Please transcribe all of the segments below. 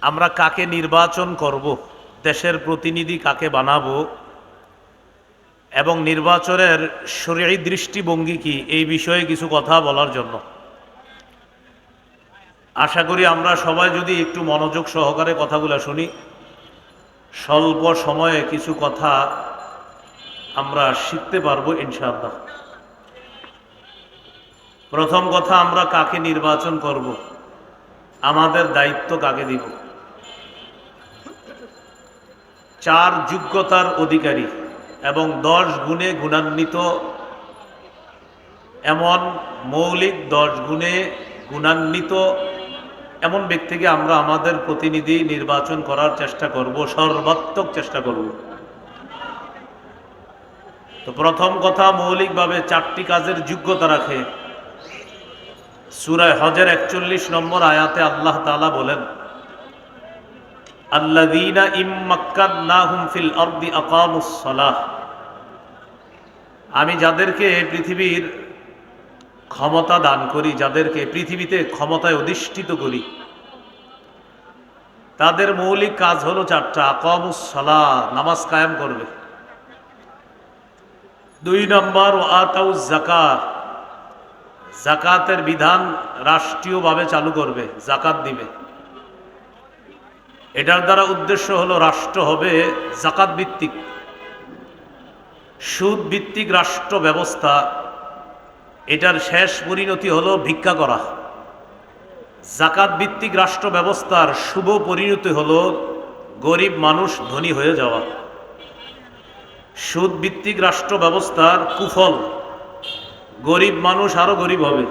আমরা কাকে নির্বাচন করব? দেশের প্রতিনিধি কাকে বানাবো? এবং নির্বাচনের শরীর দৃষ্টিভঙ্গি কি? এই বিষয়ে কিছু কথা বলার জন্য। আশা করি আমরা সবাই যদি একটু মনোযোগ সহকারে কথাগুলো শুনি, স্বল্প সময়ে কিছু কথা আমরা শিখতে পারব ইনশাআল্লাহ। প্রথম কথা, আমরা কাকে নির্বাচন করব? আমাদের দায়িত্ব কাকে দিব? চার যোগ্যতার অধিকারী এবং দশ গুণে গুণান্বিত, এমন মৌলিক দশ গুণে গুণান্বিত এমন ব্যক্তিকে আমরা আমাদের প্রতিনিধি নির্বাচন করার চেষ্টা করব, সর্বাত্মক চেষ্টা করব। তো প্রথম কথা, মৌলিকভাবে চারটি কাজের যোগ্যতা রাখে। সুরায় হজের একচল্লিশ নম্বর আয়াতে আল্লাহ তালা বলেন আমি যাদেরকে পৃথিবীর ক্ষমতা দান করি, যাদেরকে পৃথিবীতে ক্ষমতায় অধিষ্ঠিত করি, তাদের মৌলিক কাজ হলো চারটা, আকামুস সালাহ, নামাজ কায়েম করবে। দুই নম্বর ও আতাউ জাকাত জাকাতের বিধান রাষ্ট্রীয়ভাবে চালু করবে জাকাত দিবে। এটার দ্বারা উদ্দেশ্য হলো রাষ্ট্র হবে জাকাত ভিত্তিক। সুদ ভিত্তিক রাষ্ট্র ব্যবস্থা, এটার শেষ পরিণতি হলো ভিক্ষা করা। জাকাত ভিত্তিক রাষ্ট্র ব্যবস্থার শুভ পরিণতি হলো গরিব মানুষ ধনী হয়ে যাওয়া। সুদ ভিত্তিক রাষ্ট্র ব্যবস্থার কুফল, গরিব মানুষ আরও গরিব হবে।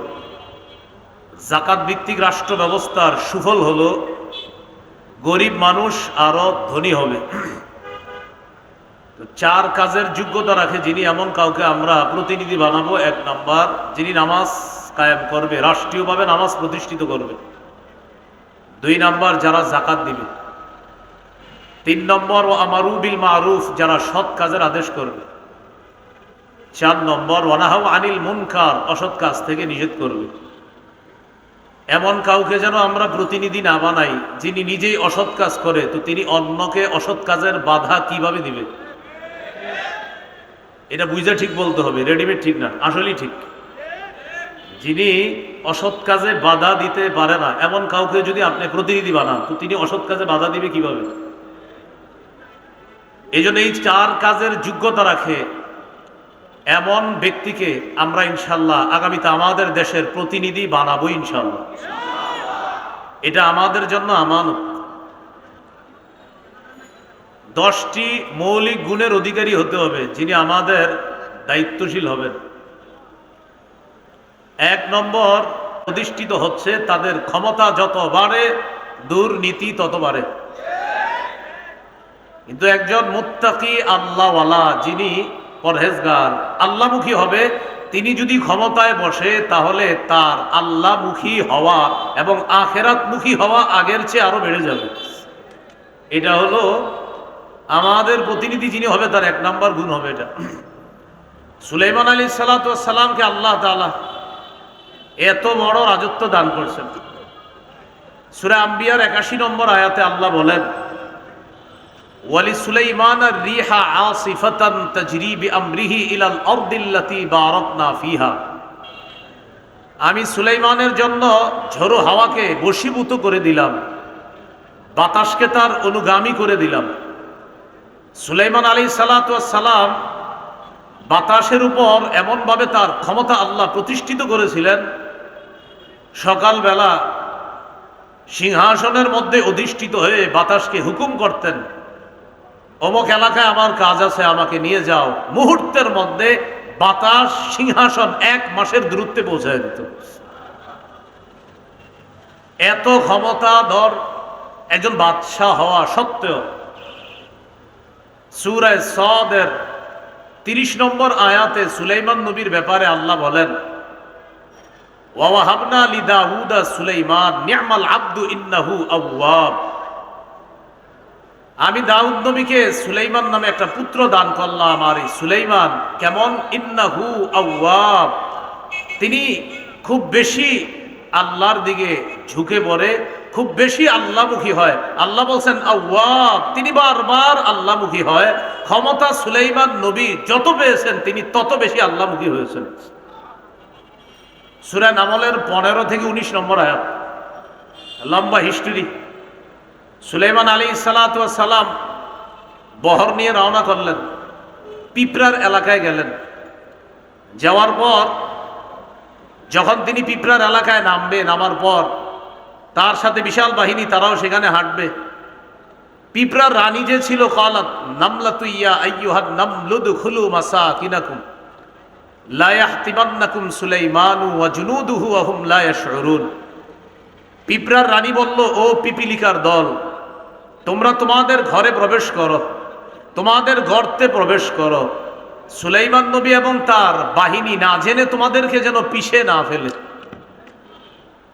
জাকাত ভিত্তিক রাষ্ট্র ব্যবস্থার সুফল হলো গরিব মানুষ আরও ধনী হবে। চার কাজের যোগ্যতা রাখে যিনি, এমন কাউকে আমরা প্রতিনিধি বানাবো এক নাম্বার, যিনি নামাজ কায়েম করবে, রাষ্ট্রীয়ভাবে নামাজ প্রতিষ্ঠিত করবে। দুই নাম্বার, যারা জাকাত দিবে। তিন নম্বর ও আমারু বিল মারুফ, যারা সৎ কাজের আদেশ করবে। চার নম্বর ওয়ানাহাউ আনিল মুনকার, অসৎ কাজ থেকে নিষেধ করবে। এমন কাউকে যেন আমরা প্রতিনিধি না বানাই, যিনি নিজেই অসৎ কাজ করে, তো তিনি অন্যকে অসৎ কাজের বাধা কীভাবে দিবে? এটা বুঝে ঠিক বলতে হবে, রেডিমেড ঠিক না, আসলেই ঠিক। যিনি অসৎ কাজে বাধা দিতে পারে না, এমন কাউকে যদি আপনি প্রতিনিধি বানান, তো তিনি অসৎ কাজে বাধা দিবে কীভাবে? এই জন্য এই চার কাজের যোগ্যতা রাখে এমন ব্যক্তিকে আমরা ইনশাল্লাহ আগামীতে আমাদের দেশের প্রতিনিধি বানাবো ইনশাল্লাহ। এটা আমাদের জন্য আমানত। দশটি মৌলিক গুণের অধিকারী হতে হবে, যিনি আমাদের দায়িত্বশীল হবেন। এক নম্বর প্রতিষ্ঠিত হচ্ছে তাদের ক্ষমতা যত বাড়ে, দুর্নীতি তত বাড়ে। কিন্তু একজন মুত্তাকি আল্লাহওয়ালা যিনি পরহেজগার, আল্লাহমুখী হবে। তিনি যদি ক্ষমতায় বসে, তাহলে তার আল্লাহমুখী হওয়া এবং আখেরাতমুখী হওয়া আগের চেয়ে আরও বেড়ে যাবে। এটা হলো আমাদের প্রতিনিধি যিনি হবে, তার এক নাম্বার গুণ হবে এটা। সুলাইমান আলী সালাতামকে আল্লাহ তালা এত বড় রাজত্ব দান করছেন। সুরা আম্বিয়ার একাশি নম্বর আয়াতে আল্লাহ বলেন ওয়ালি সুলাইমান আর রিহা আসিফাতান তাজরিবি আমরিহি ইলাল আরদিল্লাতি বারাকনা ফিহা। আমি সুলাইমানের জন্য ঝোড়ো হাওয়াকে বশীভূত করে দিলাম, বাতাসকে তার অনুগামী করে দিলাম। সুলাইমান আলী সালাম বাতাসের উপর এমনভাবে তার ক্ষমতা আল্লাহ প্রতিষ্ঠিত করেছিলেন, সকালবেলা সিংহাসনের মধ্যে অধিষ্ঠিত হয়ে বাতাসকে হুকুম করতেন। অমুক এলাকায় আমার কাজ আছে, আমাকে নিয়ে যাও। মুহূর্তের মধ্যে বাতাস, সিংহাসন এক মাসের দূরত্বে পৌঁছায় দিত। এত ক্ষমতা, ধর, একজন বাদশাহ হওয়া সত্ত্বেও সুরায় সদের তিরিশ নম্বর আয়াতে সুলাইমান নবীর ব্যাপারে আল্লাহ বলেন ওয়াহাবনা লিদাউদা সুলাইমান, নিয়ামাল আব্দু ইন্নাহু আউয়াব আমি দাউদ নবীকে সুলাইমান নামে একটা পুত্র দান করলাম, আর এই সুলাইমান কেমন? ইন্নাহু আউয়াব তিনি খুব বেশি আল্লাহর দিকে ঝুঁকে পড়ে, খুব বেশি আল্লাহমুখী হয়। আল্লাহ বলছেন আউয়াব তিনি বারবার আল্লাহমুখী হয়। ক্ষমতা সুলাইমান নবী যত পেয়েছেন, তিনি তত বেশি আল্লাহমুখী হয়েছেন। সুরা আমলের পনেরো থেকে উনিশ নম্বর আয়াত। লম্বা হিস্ট্রি সুলাইমান আলী সালাম বহর নিয়ে রওনা করলেন, পিঁপড়ার এলাকায় গেলেন। যাওয়ার পর, যখন তিনি পিঁপড়ার এলাকায় নামবে নামার পর তার সাথে বিশাল বাহিনী, তারাও সেখানে হাঁটবে। পিঁপড়ার রানী যে ছিল, কলাত নামলা তুইয়া আইয়ুহাদ নামলুদ খুলু মাসা কিনাকুম লা ইয়াহতিমান্নাকুম সুলাইমানু ওয়া জুনুদুহু ওয়া হুম লা ইয়াশউরুন। পিঁপড়ার রানী বলল, ও পিপিলিকার দল, তোমরা তোমাদের ঘরে প্রবেশ করো, তোমাদের গর্তে প্রবেশ করো। সুলাইমান নবী এবং তার বাহিনী না জেনে তোমাদেরকে যেন পিষে না ফেলে।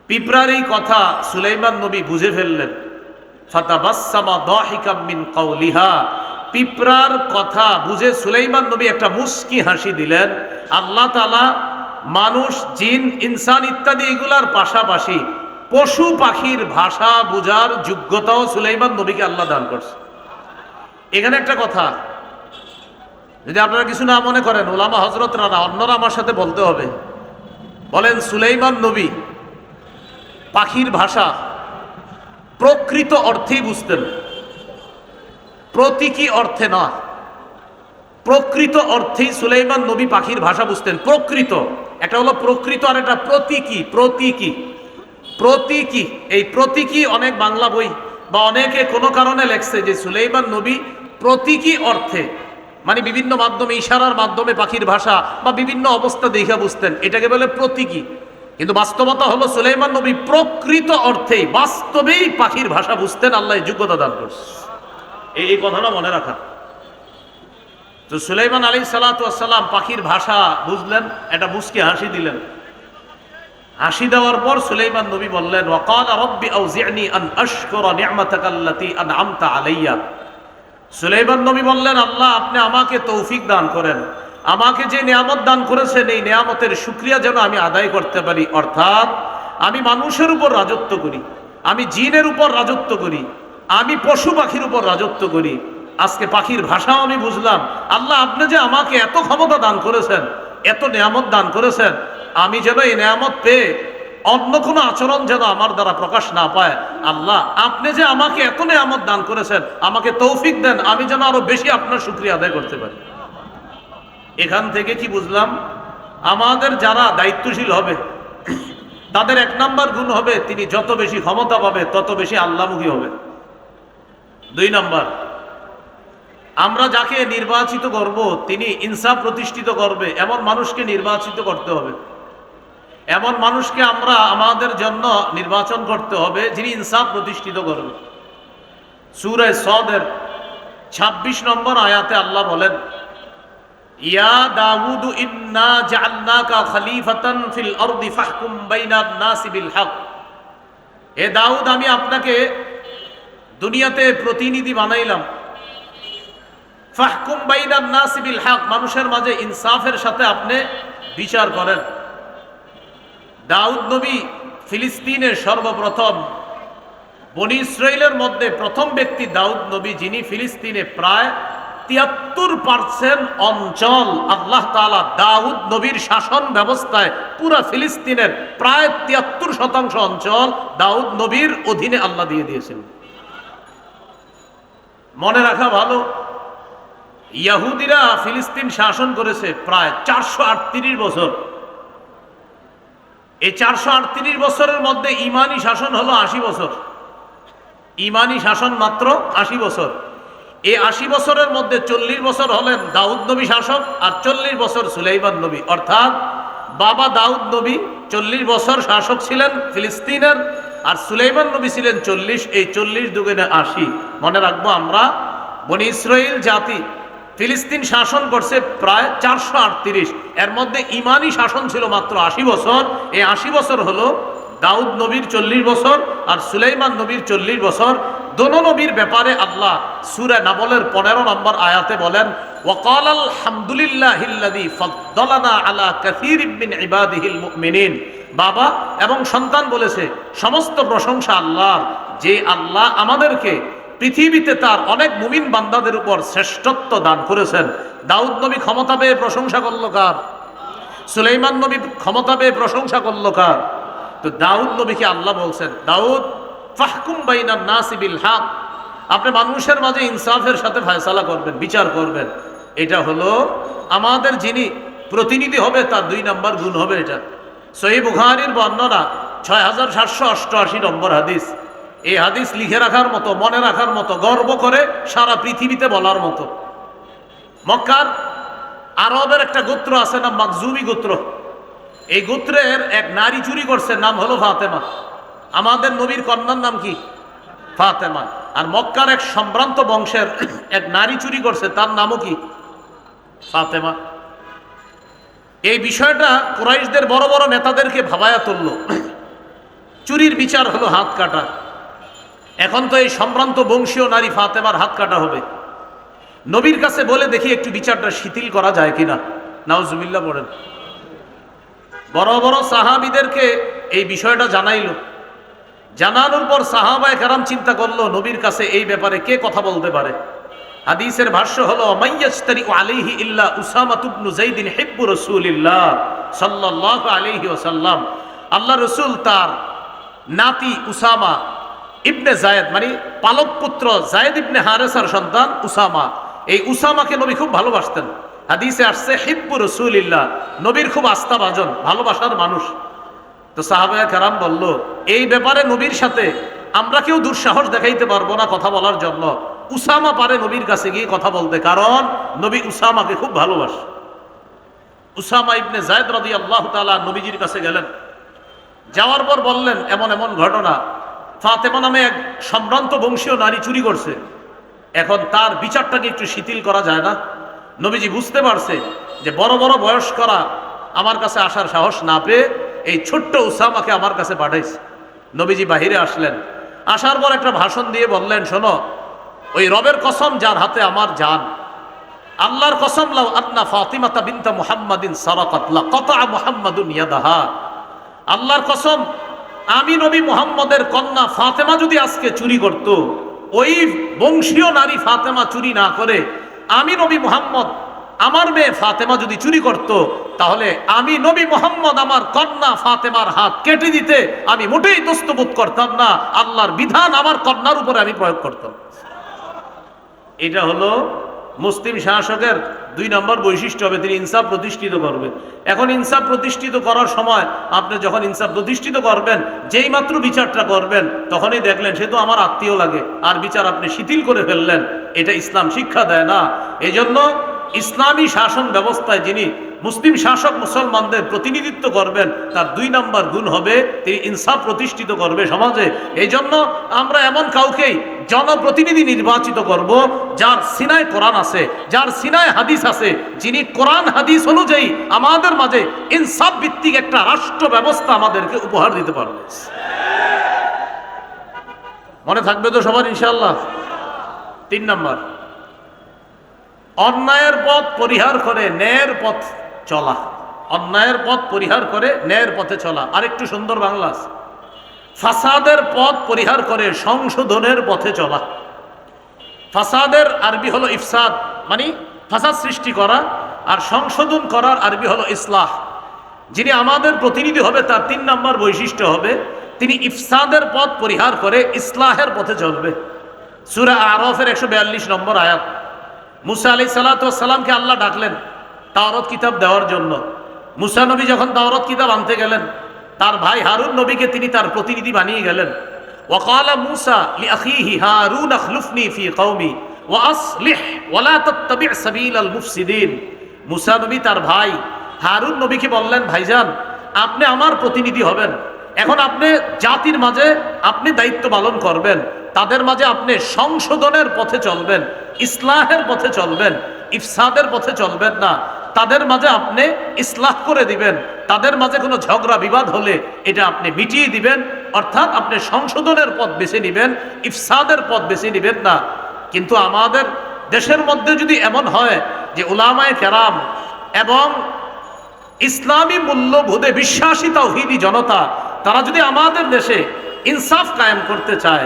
পিঁপড়ার এই কথা সুলাইমান নবী বুঝে ফেললেন। পিঁপড়ার কথা বুঝে সুলাইমান নবী একটা মুস্কি হাসি দিলেন। আল্লাহ তাআলা মানুষ, জিন, ইনসান ইত্যাদি এগুলার পাশাপাশি পশু পাখির ভাষা বোঝার যোগ্যতাও সুলাইমান নবীকে আল্লাহ দান করছে। এখানে একটা কথা, যদি আপনারা কিছু না মনে করেন, ওলামা হজরত রানা অন্যরা আমার সাথে বলতে হবে। বলেন, সুলাইমান নবী পাখির ভাষা প্রকৃত অর্থেই বুঝতেন। প্রতীকী অর্থে না প্রকৃত অর্থেই সুলাইমান নবী পাখির ভাষা বুঝতেন। প্রকৃত, একটা হলো প্রকৃত আর একটা প্রতীকী প্রতীকী। প্রতীকী, এই প্রতীকী অনেক বাংলা বই, বা অনেকে কোনো কারণে লেখছে যে সুলাইমান নবী প্রতীকী অর্থে মানে বিভিন্ন মাধ্যমে, ইশারার মাধ্যমে পাখির ভাষা বা বিভিন্ন অবস্থা দেখে বুঝতেন, এটাকে বলে প্রতীকী। কিন্তু বাস্তবতা হলো সুলাইমান নবী প্রকৃত অর্থেই, বাস্তবেই পাখির ভাষা বুঝতেন, আল্লাহ যোগ্যতা দান করছে। এই কথাটা মনে রাখা। তো সুলাইমান আলী সালাতাম পাখির ভাষা বুঝলেন, এটা মুসকে হাসি দিলেন। হাসি দেওয়ার পর সুলাইমান নবী বললেন, ওয়াকাল রব্বি আউজিআনি আন আশকুরা নি'মাতাকাল্লাতী আনআমতা আলাইয়া। সুলাইমান নবী বললেন, আল্লাহ, আপনি আমাকে তৌফিক দান করেন। আমাকে যে নিয়ামত দান করেছেন, এই নিয়ামতের শুক্রিয়া যেন আমি আদায় করতে পারি। অর্থাৎ, আমি মানুষের উপর রাজত্ব করি, আমি জিনের উপর রাজত্ব করি, আমি পশু পাখির উপর রাজত্ব করি। আজকে পাখির ভাষাও আমি বুঝলাম। আল্লাহ, আপনি যে আমাকে এত ক্ষমতা দান করেছেন, এত নিয়ামত দান করেছেন আমি যেন এই নিয়ামত পেয়ে অন্য কোনো আচরণ যেন আমার দ্বারা প্রকাশ না পায়। আল্লাহ, আপনি যে আমাকে এত নিয়ামত দান করেছেন, আমাকে তৌফিক দেন, আমি যেন আরও বেশি আপনার শুক্রিয়া আদায় করতে পারি। এখান থেকে কি বুঝলাম? আমাদের যারা দায়িত্বশীল হবে, তাদের এক নাম্বার গুণ হবে, তিনি যত বেশি ক্ষমতা পাবে, তত বেশি আল্লামুখী হবে। দুই নাম্বার, আমরা যাকে নির্বাচিত করব, তিনি ইনসাফ প্রতিষ্ঠিত করবে, এমন মানুষকে নির্বাচিত করতে হবে। এমন মানুষকে আমরা আমাদের জন্য নির্বাচন করতে হবে যিনি ইনসাফ প্রতিষ্ঠিত করবে সুরে সদের ২৬ নম্বর আয়াতে আল্লাহ বলেন, ইয়া দাউদ ইন্না জাআলনাকা খলিফাতান ফিল আরদি ফাহকুম বাইনান নাসি বিল হক। হে দাউদ, আমি আপনাকে দুনিয়াতে প্রতিনিধি বানাইলাম। ফাহকুম বাইনান নাসি বিল হক, মানুষের মাঝে ইনসাফের সাথে আপনি বিচার করেন। দাউদ নবী ফিলিস্তিনের সর্বপ্রথম, বনি ইসরায়েলের মধ্যে প্রথম ব্যক্তি দাউদ নবী যিনি ফিলিস্তিনে প্রায় তিয়াত্তর পার্সেন্ট অঞ্চল আল্লাহ তালা দাউদ নবীর শাসন ব্যবস্থায় পুরা ফিলিস্তিনের প্রায় তিয়াত্তর শতাংশ অঞ্চল দাউদ নবীর অধীনে আল্লাহ দিয়ে দিয়েছেন। মনে রাখা ভালো, ইয়াহুদিরা ফিলিস্তিন শাসন করেছে প্রায় চারশো আটত্রিশ বছর। এই চারশো আটত্রিশ বছরের মধ্যে ইমানি শাসন হলো আশি বছর। ইমানি শাসন মাত্র আশি বছর। এই আশি বছরের মধ্যে চল্লিশ বছর হলেন দাউদ নবী শাসক আর চল্লিশ বছর সুলাইমান নবী। অর্থাৎ বাবা দাউদ নবী চল্লিশ বছর শাসক ছিলেন ফিলিস্তিনের আর সুলাইমান নবী ছিলেন চল্লিশ। এই চল্লিশ দুগুণে আশি। মনে রাখব আমরা বনি ইসরায়েল জাতি ফিলিস্তিন শাসন করছে প্রায় চারশো আটত্রিশ। এর মধ্যে ইমানি শাসন ছিল মাত্র আশি বছর। এই আশি বছর হলো দাউদ নবীর চল্লিশ বছর আর সুলাইমান নবীর চল্লিশ বছর। দোনো নবীর ব্যাপারে আল্লাহ সুরে নাবলের পনেরো নম্বর আয়াতে বলেন ওয়াকাল আলহামদুলিল্লাহ ফদ্দলানা আলা বাবা এবং সন্তান বলেছে, সমস্ত প্রশংসা আল্লাহর। যে আল্লাহ আমাদেরকে পৃথিবীতে তার অনেক মুমিন বান্দাদের উপর শ্রেষ্ঠত্ব দান করেছেন। দাউদ নবী ক্ষমতা পেয়ে প্রশংসা করল কার? সুলাইমান নবী ক্ষমতা পেয়ে প্রশংসা করল কার? তো দাউদ নবীকে আল্লাহ বলছেন, দাউদ, ফাহকুম বাইনান নাসিবিল হক। আপনি মানুষের মাঝে ইনসাফের সাথে ফায়সালা করবেন, বিচার করবেন। এটা হলো আমাদের যিনি প্রতিনিধি হবে, তার দুই নম্বর গুণ হবে এটা। সহি বুখারির বর্ণনা, ছয় হাজার সাতশো অষ্টআশি নম্বর হাদিস। এই হাদিস লিখে রাখার মতো, মনে রাখার মতো, গর্ব করে সারা পৃথিবীতে বলার মতো। মক্কার আরবের একটা গোত্র আছে না মাকজুমি গোত্র। এই গোত্রের এক নারী চুরি করছে, নাম হলো ফাতেমা। আমাদের নবীর কন্যার নাম কি? ফাতেমা। আর মক্কার এক সম্ভ্রান্ত বংশের এক নারী চুরি করছে, তার নামও কি? ফাতেমা। এই বিষয়টা কুরাইশদের বড় বড় নেতাদেরকে ভাবায়া তুলল। চুরির বিচার হলো হাত কাটা। এখন তো এই সম্ভ্রান্ত বংশীয় নারী ফাতেমার হাত কাটা হবে। নবীর কাছে বলে দেখি একটু বিচারটা শিথিল করা যায় কিনা। নাউজুবিল্লা পড়েন। বড় বড় সাহাবিদেরকে এই বিষয়টা জানাইলো। জানানোর পর সাহাবায় কারাম চিন্তা করল, নবীর কাছে এই ব্যাপারে কে কথা বলতে পারে? হাদিসের ভাষ্য হলো মাইয়াস্তারি আলাইহি ইল্লা উসামা তুবনু জাইদিন হিব্বু রাসূলিল্লাহ সাল্লাল্লাহু আলাইহি ওয়াসাল্লাম। আল্লাহ রসুল তার নাতি উসামা ইবনে জায়েদ মানে পালক পুত্র জায়েদ ইবনে হারেসার সন্তান উসামা। এই উসামাকে নবী খুব ভালোবাসতেন। হাদিসে আসছে, হিব্বু রসুলিল্লাহ নবীর খুব আস্থাভাজন, ভালোবাসার মানুষ। তো সাহাবায়া কারাম বলল, এই ব্যাপারে নবীর সাথে আমরা কেউ দুঃসাহস দেখাইতে পারব না কথা বলার জন্য। উসামা পারে নবীর কাছে গিয়ে কথা বলতে, কারণ নবী উসামাকে খুব ভালোবাসে। উসামা ইবনে জায়দ রাদি আল্লাহ তালা নবীজির কাছে গেলেন। যাওয়ার পর বললেন, এমন এমন ঘটনা ফাতেমা নামে এক সম্ভ্রান্ত বংশীয় নারী চুরি করছে। এখন তার বিচারটাকে একটু শিথিল করা যায় না। নবীজি বুঝতে পারছে যে বড় বড় বয়স করা আমার কাছে আসার সাহস না পেয়ে এই ছোট্ট উসামাকে আমার কাছে পাঠাইছে। নবীজি বাহিরে আসলেন। আসার পর একটা ভাষণ দিয়ে বললেন, শোনো, ওই রবের কসম যার হাতে আমার জান। আল্লাহর কসম লাও আন্না ফাতিমাতা বিনতা মুহাম্মাদিন সারাকাত, লা কাতা মুহাম্মাদুন ইয়াদাহা। আল্লাহর কসম আমি নবী মুহাম্মদের কন্যা ফাতেমা যদি আজকে চুরি করত, ওই বংশীয় নারী ফাতেমা চুরি না করে আমি নবী মুহাম্মদ, আমার মেয়ে ফাতেমা যদি চুরি করত, তাহলে আমি নবী মোহাম্মদ, আমার কন্যা ফাতেমার হাত কেটে দিতে আমি মোটেই দস্তবোধ করতাম না, আল্লাহর বিধান আমার কন্যার উপরে আমি প্রয়োগ করতাম। এটা হলো মুসলিম শাসকের দুই নম্বর বৈশিষ্ট্য হবে, তিনি ইনসাফ প্রতিষ্ঠিত করবে। এখন ইনসাফ প্রতিষ্ঠিত করার সময় আপনি যখন ইনসাফ প্রতিষ্ঠিত করবেন, যেই মাত্র বিচারটা করবেন, তখনই দেখলেন সে তো আমার আত্মীয় লাগে, আর বিচার আপনি শিথিল করে ফেললেন, এটা ইসলাম শিক্ষা দেয় না। এই জন্য ইসলামী শাসন ব্যবস্থায় যিনি মুসলিম শাসক মুসলমানদের প্রতিনিধিত্ব করবেন, তার দুই নম্বর গুণ হবে, তিনি ইনসাফ প্রতিষ্ঠিত করবে সমাজে। এই জন্য আমরা এমন কাউকেই জনপ্রতিনিধি নির্বাচিত করব যার সিনায় কোরআন আছে, যার সিনায় হাদিস আছে, যিনি কোরআন হাদিস অনুযায়ী আমাদের মাঝে ইনসাফ ভিত্তিক একটা রাষ্ট্র ব্যবস্থা আমাদেরকে উপহার দিতে পারবে। মনে থাকবে তো সবার ইনশাল্লাহ তিন নম্বর, অন্যায়ের পথ পরিহার করে ন্যায়ের পথ চলা। অন্যায়ের পথ পরিহার করে ন্যায়ের পথে চলা। আরেকটু সুন্দর বাংলা। ফাসাদের পথ পরিহার করে সংশোধনের পথে চলা। ফাসাদের আরবি হলো ইফসাদ মানে ফাসাদ সৃষ্টি করা আর সংশোধন করার আরবি হলো ইসলাহ। যিনি আমাদের প্রতিনিধি হবে, তার তিন নম্বর বৈশিষ্ট্য হবে, তিনি ইফসাদের পথ পরিহার করে ইসলাহের পথে চলবে। সুরা আরফের একশো বিয়াল্লিশ নম্বর আয়াত। মুসা আলি সাল্লাতামকে আল্লাহ ডাকলেন তাওরত কিতাব দেওয়ার জন্য। মুসা নবী যখন তাওরত কিতাব আনতে গেলেন, তার ভাই হারুন নবীকে তিনি তার প্রতিনিধি বানিয়ে গেলেন। وقال موسى لأخيه هارون اخلفني في قومي وأصلح ولا تتبع سبيل المفسدين মুসা নবী তার ভাই হারুন নবীকে বললেন ভাইজান আপনি আমার প্রতিনিধি হবেন এখন আপনি জাতির মাঝে আপনি দায়িত্ব পালন করবেন তাদের মাঝে আপনি সংশোধনের পথে চলবেন ইসলাহের পথে চলবেন ইফসাদের পথে চলবেন না তাদের মাঝে আপনি ইসলাহ করে দিবেন, তাদের মাঝে কোনো ঝগড়া বিবাদ হলে এটা আপনি মিটিয়ে দিবেন, অর্থাৎ আপনি সংশোধনের পথ বেছে নেবেন, ইফসাদের পথ বেছে নেবেন না। কিন্তু আমাদের দেশের মধ্যে যদি এমন হয় যে উলামায় কেরাম এবং ইসলামী মূল্যবোধে বিশ্বাসী তাওহিদি জনতা, তারা যদি আমাদের দেশে ইনসাফ কায়েম করতে চায়,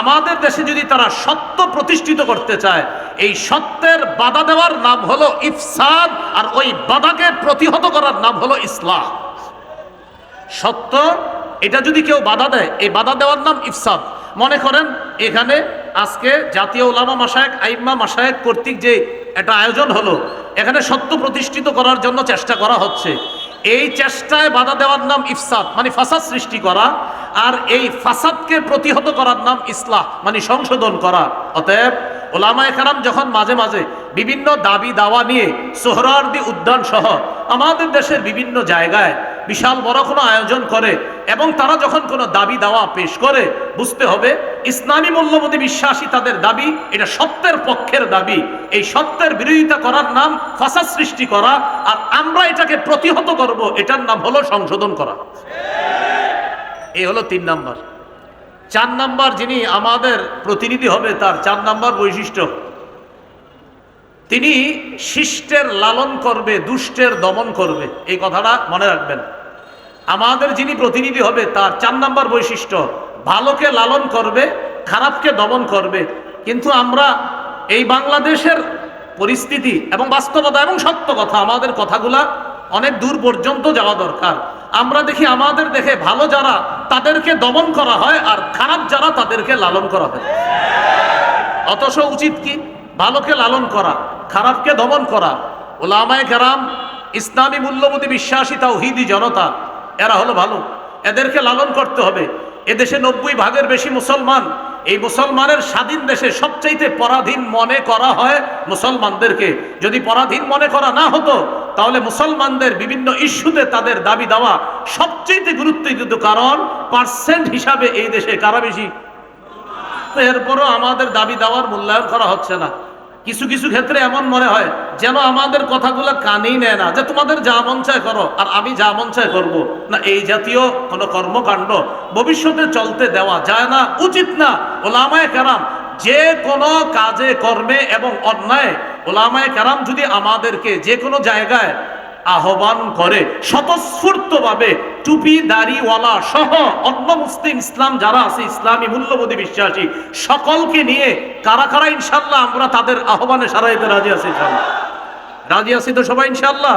আমাদের দেশে যদি তারা সত্য প্রতিষ্ঠিত করতে চায় এই সত্যের বাধা দেওয়ার নাম হলো ইফসাদ, আর ওই বাধাকে প্রতিহত করার নাম হলো ইসলাম। সত্য, এটা যদি কেউ বাধা দেয়, এই বাধা দেওয়ার নাম ইফসাদ। মনে করেন, এখানে আজকে জাতীয় ওলামা মাসায়েক আইম্মা মাসায়েক কর্তৃক যে একটা আয়োজন হলো, এখানে সত্য প্রতিষ্ঠিত করার জন্য চেষ্টা করা হচ্ছে। এই চেষ্টায় বাধা দেওয়ার নাম ইফসাদ মানে ফাসাদ সৃষ্টি করা, আর এই ফাসাদকে প্রতিহত করার নাম ইসলাহ মানে সংশোধন করা। অতএব ওলামায়ে কারাম যখন মাঝে মাঝে বিভিন্ন দাবি দাওয়া নিয়ে সোহরার্দি উদ্যান সহ আমাদের দেশের বিভিন্ন জায়গায় বিশাল বড় কোনো আয়োজন করে এবং তারা যখন কোনো দাবি দাওয়া পেশ করে, বুঝতে হবে ইসলামী মূল্যবোধী বিশ্বাসী তাদের দাবি, এটা সত্যের পক্ষের দাবি। এই সত্যের বিরোধিতা করার নাম ফাসাদ সৃষ্টি করা আর আমরা এটাকে প্রতিহত করব, এটার নাম হলো সংশোধন করা। এই হলো তিন নাম্বার। চার নাম্বার যিনি আমাদের প্রতিনিধি হবে, তার চার নাম্বার বৈশিষ্ট্য। তিনি শিষ্টের লালন করবে, দুষ্টের দমন করবে। এই কথাটা মনে রাখবেন। আমাদের যিনি প্রতিনিধি হবে, তার চার নাম্বার বৈশিষ্ট্য, ভালোকে লালন করবে, খারাপকে দমন করবে। কিন্তু আমরা এই বাংলাদেশের পরিস্থিতি এবং বাস্তবতা এবং সত্য কথা, আমাদের কথাগুলা অনেক দূর পর্যন্ত যাওয়া দরকার। আমরা দেখি আমাদের দেখে ভালো যারা, তাদেরকে দমন করা হয় আর খারাপ যারা, তাদেরকে লালন করা হয়। অথচ উচিত কি? ভালোকে লালন করা, খারাপকে দমন করা। ওলামায় কেরাম, ইসলামী মূল্যবোধী বিশ্বাসী তাও তাওহিদি জনতা, এরা হলো ভালো। এদেরকে লালন করতে হবে। এদেশে নব্বই ভাগের বেশি মুসলমান। এই মুসলমানের স্বাধীন দেশে সবচাইতে পরাধীন মনে করা হয় মুসলমানদেরকে। যদি পরাধীন মনে করা না হতো তাহলে মুসলমানদের বিভিন্ন ইস্যুতে তাদের দাবি দেওয়া সবচেয়ে গুরুত্ব দিত কারণ পার্সেন্ট হিসাবে এই দেশে কারা বেশি? এরপরও আমাদের দাবি দেওয়ার মূল্যায়ন করা হচ্ছে না। কিছু কিছু ক্ষেত্রে এমন মনে হয় যেন আমাদের কথাগুলো কানেই নেয় না, যে তোমাদের যা মন চায় করো, আর আমি যা মন চায় করব। না, এই জাতীয় কোনো কর্মকাণ্ড ভবিষ্যতে চলতে দেওয়া যায় না, উচিত না। ওলামায় কারাম যে কোনো কাজে, কর্মে এবং অন্যায় ওলামায় কারাম যদি আমাদেরকে যে কোনো জায়গায় আহ্বান করে, স্বতঃস্ফূর্তভাবে টুপি, দাড়িওয়ালা সহ অন্য মুসলিম ইসলাম যারা আছে, ইসলামী মূল্যবোধী বিশ্বাসী, সকলকে নিয়ে কারা কারা ইনশাল্লাহ আমরা তাদের আহ্বানে সারা দিতে রাজি আছি রাজি আছি তো সবাই ইনশাল্লাহ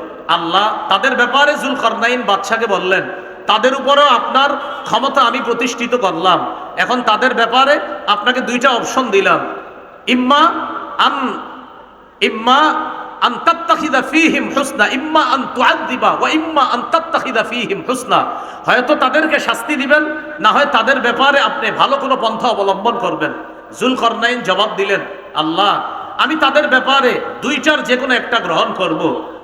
আল্লাহ তাদের ব্যাপারে জুল করনাইন বাদশাকে বললেন, তাদের উপরেও আপনার ক্ষমতা আমি প্রতিষ্ঠিত করলাম। এখন তাদের ব্যাপারে আপনাকে দুইটা অপশন দিলাম। ইম্মা আন ইম্মা আন তাত্তাখিদা ফীহিম হুসনা, ইম্মা আন তুআদ্দিবা ওয়া ইম্মা আন তাত্তাখিদা ফীহিম হুসনা। হয়তো তাদেরকে শাস্তি দিবেন, না হয় তাদের ব্যাপারে আপনি ভালো কোনো পন্থা অবলম্বন করবেন। জুলকরনাইন জবাব দিলেন, আল্লাহ, আমি তাদের ব্যাপারে দুইটার যে কোনো একটা গ্রহণ করব।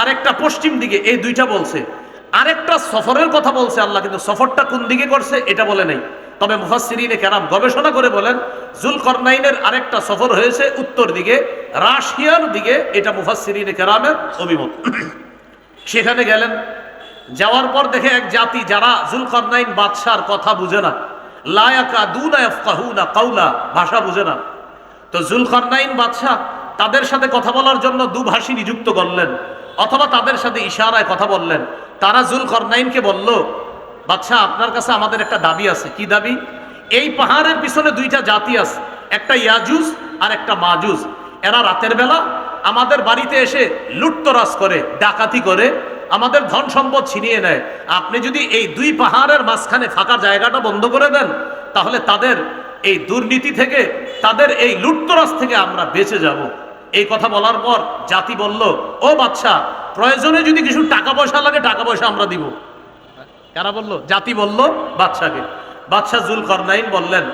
আর একটা পশ্চিম দিকে, এই দুইটা বলছে। আরেকটা সফরের কথা বলছে আল্লাহ, কিন্তু সফরটা কোন দিকে করছে এটা বলে নাই। তবে মুফাসসিরিনে কেরাম গবেষণা করে বলেন, জুলকরনাইনের আরেকটা সফর হয়েছে উত্তর দিকে, রাশিয়ার দিকে, এটা মুফাসসিরিনে কেরামের অভিমত। সেখানে গেলেন, যাওয়ার পর দেখে এক জাতি যারা জুলকরনাইন বাদশার কথা বুঝে না লায়াকা দুনা কাউলা ভাষা বুঝে না। তো জুলকরনাইন বাদশাহ তাদের সাথে কথা বলার জন্য দুভাষী নিযুক্ত করলেন। অথবা তাদের সাথে ইশারায় কথা বললেন। তারা জুলকরনাইনকে বলল বাদশাহ আপনার কাছে আমাদের একটা দাবি আছে। কি দাবি? এই পাহাড়ের পিছনে দুইটা জাতি আছে, একটা ইয়াজুজ আর একটা মাজুজ। এরা রাতের বেলা আমাদের বাড়িতে এসে লুটতরাজ করে, ডাকাতি করে আমাদের ধন সম্পদ ছিনিয়ে নেয়। আপনি যদি এই দুই পাহাড়ের মাঝখানে ফাঁকা জায়গাটা বন্ধ করে দেন, তাহলে তাদের এই দুর্নীতি থেকে, তাদের এই লুটতরাজ থেকে আমরা বেঁচে যাব। এই কথা বলার পর জাতি বলল, ও বাচ্চা প্রয়োজনে যদি কিছু টাকা পয়সা লাগে, টাকা পয়সা আমরা দিব। কারা বলল? জাতি বলল বাদশাকে। বাদশাহ জুল করনাইন বললেন,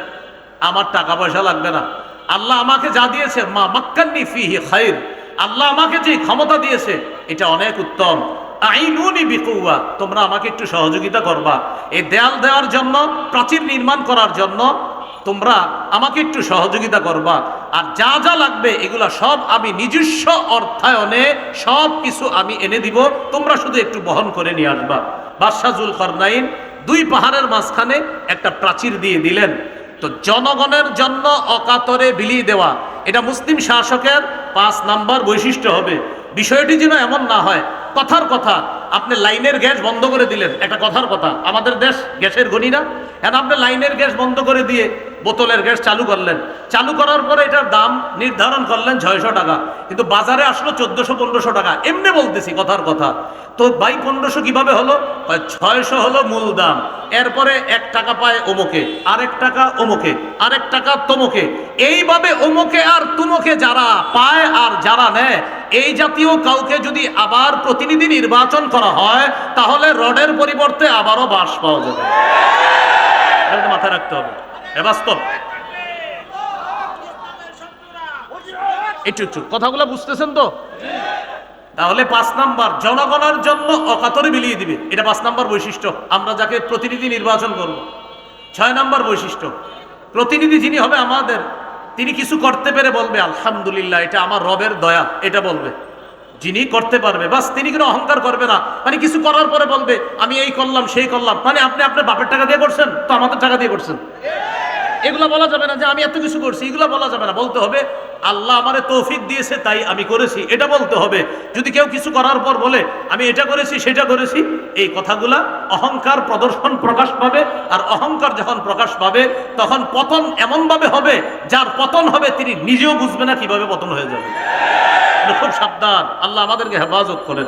আমার টাকা পয়সা লাগবে না। আল্লাহ আমাকে যা দিয়েছে, মা মাক্কান্নি ফিহি খাইর। আল্লাহ আমাকে যে ক্ষমতা দিয়েছে, এটা অনেক উত্তম। আইনুনি বিকুয়া তোমরা আমাকে একটু সহযোগিতা করবা। এই দেয়াল দেওয়ার জন্য, প্রাচীর নির্মাণ করার জন্য তোমরা আমাকে একটু সহযোগিতা করবা। আর যা যা লাগবে, এগুলা সব আমি নিজস্ব অর্থায়নে সব কিছু আমি এনে দিব। তোমরা শুধু একটু বহন করে নিয়ে আসবা। বাদশাহুল ফরনাইন দুই পাহাড়ের মাঝখানে একটা প্রাচীর দিয়ে দিলেন। তো জনগণের জন্য অকাতরে বিলিয়ে দেওয়া। এটা মুসলিম শাসকের পাঁচ নাম্বার বৈশিষ্ট্য হবে। বিষয়টি যেন এমন না হয়, কথার কথা। আপনি লাইনের গ্যাস বন্ধ করে দিলেন, একটা কথার কথা। আমাদের দেশ গ্যাসের গণি এখন আপনি লাইনের গ্যাস বন্ধ করে দিয়ে বোতলের গ্যাস চালু করলেন। চালু করার পরে এটার দাম নির্ধারণ করলেন ছয়শো টাকা। কিন্তু বাজারে আসলো চোদ্দশো, পনেরোশো টাকা। এমনি বলতেছি, কথার কথা। তো বাই পনেরোশো কীভাবে হলো? ছয়শো হলো মূল দাম। এরপরে এক টাকা পায় ওমোকে, আরেক টাকা ওমোকে, আরেক টাকা তোমোকে। এইভাবে ওমোকে আর তুমোকে যারা পায় আর যারা নেয়, এই জাতীয় কাউকে যদি আবার প্রতিনিধি নির্বাচন করা হয়, তাহলে রডের পরিবর্তে আবারও বাঁশ পাওয়া যাবে। মাথায় রাখতে হবে। বাস্তব? একটু একটু, কথাগুলো বুঝতেছেন তো? তাহলে পাঁচ নাম্বার, জনগণের জন্য অকাতরে বিলিয়ে দিবে। এটা পাঁচ নাম্বার বৈশিষ্ট্য। আমরা যাকে প্রতিনিধি নির্বাচন করব। ছয় নাম্বার বৈশিষ্ট্য। প্রতিনিধি যিনি হবে আমাদের তিনি কিছু করতে পেরে বলবে, আলহামদুলিল্লাহ, এটা আমার রবের দয়া, এটা বলবে। যিনি করতে পারবে, বাস, তিনি কোনো অহংকার করবে না। মানে কিছু করার পরে বলবে, আমি এই করলাম, সেই করলাম। মানে আপনি আপনার বাপের টাকা দিয়ে করছেন, তো আমাদের টাকা দিয়ে করছেন। এগুলা বলা যাবে না যে আমি এত কিছু করছি, এগুলা বলা যাবে না। বলতে হবে, আল্লাহ আমারে তৌফিক দিয়েছে, তাই আমি করেছি। এটা বলতে হবে। যদি কেউ কিছু করার পর বলে, আমি এটা করেছি, সেটা করেছি, এই কথাগুলা অহংকার প্রদর্শন প্রকাশ পাবে। আর অহংকার যখন প্রকাশ পাবে, তখন পতন এমনভাবে হবে, যার পতন হবে তিনি নিজেও বুঝবে না কীভাবে পতন হয়ে যাবে। খুব সাবধান। আল্লাহ আমাদেরকে হেফাজত করেন।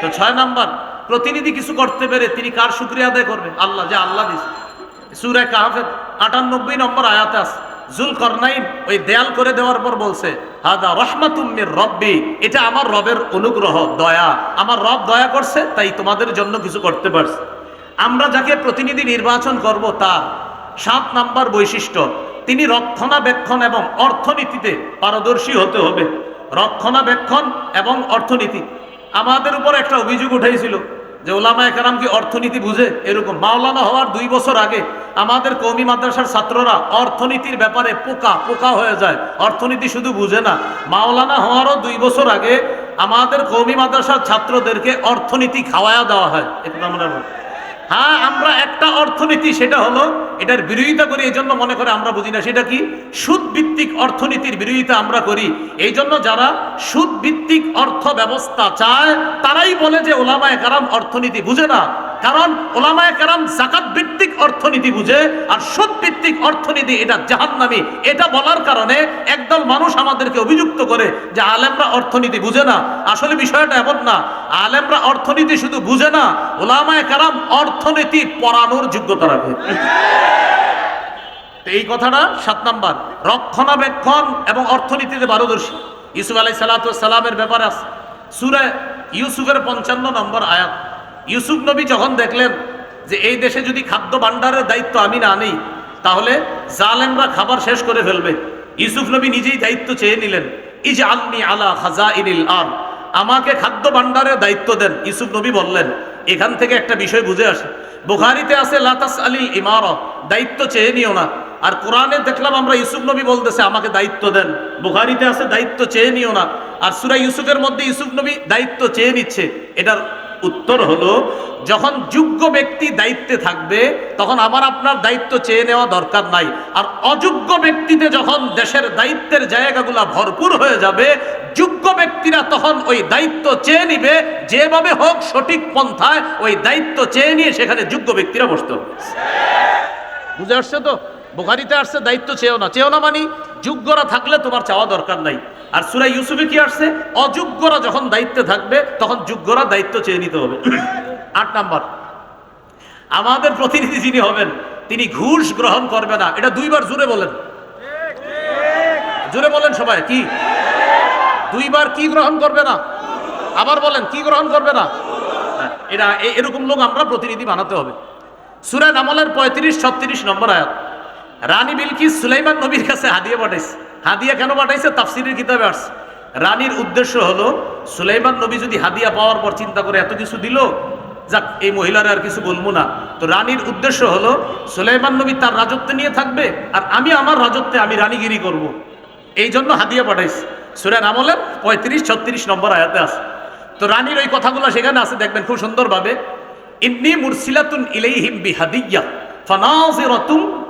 তো ছয় নাম্বার, প্রতিনিধি কিছু করতে পেরে তিনি কার শুক্রিয়া আদায় করবে? আল্লাহ, যে আল্লাহ দিছে সুরে কাহাফের আটানব্বই নম্বর আয়াতে আছে জুল করনাইন ওই দেয়াল করে দেওয়ার পর বলছে, হাদা রহমাতুম্মির রব্বি এটা আমার রবের অনুগ্রহ, দয়া। আমার রব দয়া করছে, তাই তোমাদের জন্য কিছু করতে পারছে। আমরা যাকে প্রতিনিধি নির্বাচন করব, তার সাত নাম্বার বৈশিষ্ট্য, তিনি রক্ষণাবেক্ষণ এবং অর্থনীতিতে পারদর্শী হতে হবে। রক্ষণাবেক্ষণ এবং অর্থনীতি। আমাদের উপর একটা অভিযোগ উঠেছিল যে ওলামা একরাম কি অর্থনীতি বুঝে? এরকম। মাওলানা হওয়ার দুই বছর আগে আমাদের কৌমি মাদ্রাসার ছাত্ররা অর্থনীতির ব্যাপারে পোকা পোকা হয়ে যায়। অর্থনীতি শুধু বুঝে না। মাওলানা হওয়ারও দুই বছর আগে আমাদের কৌমি মাদ্রাসার ছাত্রদেরকে অর্থনীতি খাওয়ায়া দেওয়া হয়। এটা আমরা। হ্যাঁ আমরা একটা অর্থনীতি, সেটা হলো এটার বিরোধিতা করি এই জন্য মনে করে আমরা বুঝি না, সেটা কি? সুদ ভিত্তিক অর্থনীতির বিরোধিতা আমরা করি। এই জন্য যারা সুদ ভিত্তিক অর্থ ব্যবস্থা চায়, তারাই বলে যে ওলামায় কারাম অর্থনীতি বুঝে না। কারণ ওলামায় কারাম জাকাত ভিত্তিক অর্থনীতি বুঝে, আর সুদ ভিত্তিক অর্থনীতি এটা জাহান্নামি। এটা বলার কারণে একদল মানুষ আমাদেরকে অভিযুক্ত করে যে আলেমরা অর্থনীতি বুঝে না। আসলে বিষয়টা এমন না। আলেমরা অর্থনীতি শুধু বুঝে না, ওলামায় কারাম অর্থনীতি পড়ানোর যোগ্যতা রাখে। এই কথাটা সাত নাম্বার। রক্ষণাবেক্ষণ এবং অর্থনীতিতে পারদর্শী। ইউসুফ আলাই সালামের ব্যাপারে আছে। সুরে ইউসুফের পঞ্চান্ন নম্বর আয়াত। ইউসুফ নবী যখন দেখলেন যে এই দেশে যদি খাদ্য ভাণ্ডারের দায়িত্ব আমি না নেই, তাহলে জালেমরা খাবার শেষ করে ফেলবে। ইউসুফ নবী নিজেই দায়িত্ব চেয়ে নিলেন ইজ আলনি আলা খাজা ইনিল আর আমাকে খাদ্য ভাণ্ডারের দায়িত্ব দেন, ইউসুফ নবী বললেন। এখান থেকে একটা বিষয় বুঝে আসে। বুখারিতে আছে লাতাস আলী ইমারত দায়িত্ব চেয়ে নিও না। আর কোরআনে দেখলাম আমরা, ইউসুফ নবী বলতেছে, আমাকে দায়িত্ব দেন। বুখারিতে আছে, দায়িত্ব চেয়ে নিও না। আর সুরা ইউসুফের মধ্যে ইউসুফ নবী দায়িত্ব চেয়ে নিচ্ছে। এটার উত্তর হলো, যখন যোগ্য ব্যক্তি দায়িত্বে থাকবে, তখন আমার আপনার দায়িত্ব চেয়ে নেওয়া দরকার নাই। আর অযোগ্য ব্যক্তিতে যখন দেশের দায়িত্বের জায়গাগুলা ভরপুর হয়ে যাবে, যোগ্য ব্যক্তিরা তখন ওই দায়িত্ব চেয়ে নিবে, যেভাবে হোক সঠিক পন্থায় ওই দায়িত্ব চেয়ে নিয়ে সেখানে যোগ্য ব্যক্তিরা বসতে হবে। বুঝে আসছে তো? বোখারিতে আসছে দায়িত্ব চেয়েও না। চেয়েও না মানি যোগ্যরা থাকলে তোমার চাওয়া দরকার নাই। আর সুরাই ইউসুফে কি আসছে? অযোগ্যরা যখন দায়িত্বে থাকবে তখন যোগ্যরা দায়িত্ব চেয়ে নিতে হবে। আট নাম্বার। আমাদের প্রতিনিধি যিনি হবেন তিনি ঘুষ গ্রহণ করবে না। এটা দুইবার জুড়ে বলেন। জুড়ে বলেন সবাই কি? দুইবার কি গ্রহণ করবে না? আবার বলেন কি গ্রহণ করবে না? হ্যাঁ, এটা এ- এরকম লোক আমরা প্রতিনিধি বানাতে হবে। সুরা নামলের পঁয়ত্রিশ ছত্রিশ নম্বর আয়াত। রানী বিলকিস সুলাইমান নবীর কাছে হাদিয়া পাঠাইছে। হাদিয়া কেন পাঠাইছে? তাফসিরের কিতাবে আসছে। রানীর উদ্দেশ্য হলো, সুলাইমান নবী যদি হাদিয়া পাওয়ার পর চিন্তা করে এত কিছু দিল, যাক, এই মহিলারা আর কিছু বলব না। তো রানীর উদ্দেশ্য হলো, সুলাইমান নবী তার রাজত্ব নিয়ে থাকবে, আর আমি আমার রাজত্বে আমি রানীগিরি করব। এই জন্য হাদিয়া পাঠাইছে। সুরা নামলের পঁয়ত্রিশ, ছত্রিশ নম্বর আয়াতে আছে তো রানীর ওই কথাগুলো সেখানে আছে, দেখবেন খুব সুন্দরভাবে। ইন্নি মুরসিলাতুন ইলাইহিম বিহাদিয়া ফানাজিরাতুম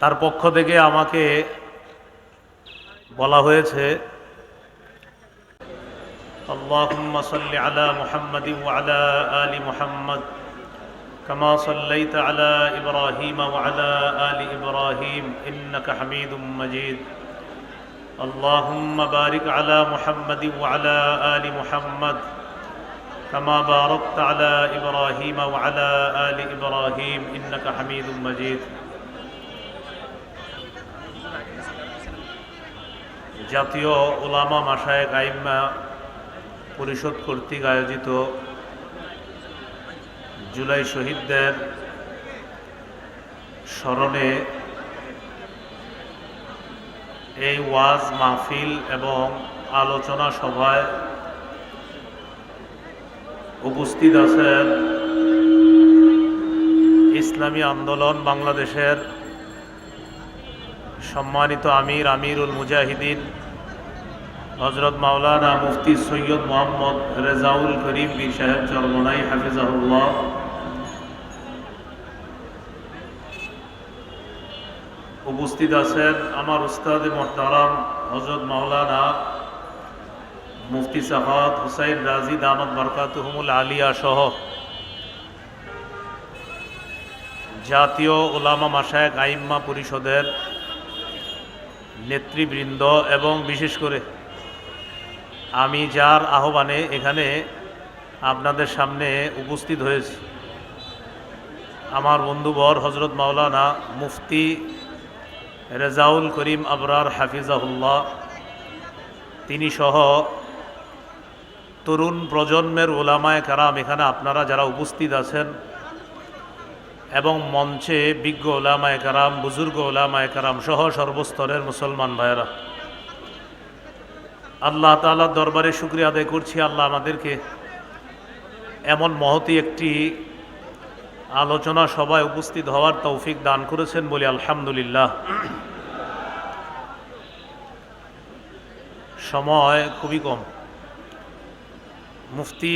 তার পক্ষ থেকে আমাকে বলা হয়েছে اللهم صل على محمد وعلى آل محمد كما صليت على إبراهيم وعلى آل إبراهيم إنك حميد مجيد اللهم بارك على محمد وعلى آل محمد كما باركت على إبراهيم وعلى آل إبراهيم إنك حميد مجيد জাতীয় ওলামা মাসায় গাইম্মা পরিষদ কর্তৃক আয়োজিত জুলাই শহীদদের স্মরণে এই ওয়াজ মাহফিল এবং আলোচনা সভায় উপস্থিত আছেন ইসলামী আন্দোলন বাংলাদেশের সম্মানিত আমির, আমিরুল মুজাহিদিন হজরত মাওলানা মুফতি সৈয়দ মোহাম্মদ রেজাউল করিম বীর সাহেব চরমনাই, হাফিজাহুল্লাহ। উপস্থিত আছেন আমার উস্তাদ মোহতারাম হজরত মাওলানা মুফতি সাহাদ হুসাইন রাজি দামদ বরকাতুহমুল আলিয়া সহ জাতীয় ওলামা মাসায়ক আইম্মা পরিষদের নেতৃবৃন্দ এবং বিশেষ করে আমি যার আহ্বানে এখানে আপনাদের সামনে উপস্থিত হয়েছি। আমার বন্ধুবর হজরত মাওলানা মুফতি রেজাউল করিম আবরার হাফিজাহুল্লাহ, তিনি সহ তরুণ প্রজন্মের ওলামায় কারাম এখানে আপনারা যারা উপস্থিত আছেন এবং মঞ্চে বিজ্ঞ ওলামায় কারাম, বুজুর্গ ওলামায় কারাম সহ সর্বস্তরের মুসলমান ভাইয়েরা। আল্লাহ তালার দরবারে শুক্রিয়া আদায় করছি। আল্লাহ আমাদেরকে এমন মহতি একটি আলোচনা সভায় উপস্থিত হওয়ার তৌফিক দান করেছেন বলে আলহামদুলিল্লাহ। সময় খুবই কম। মুফতি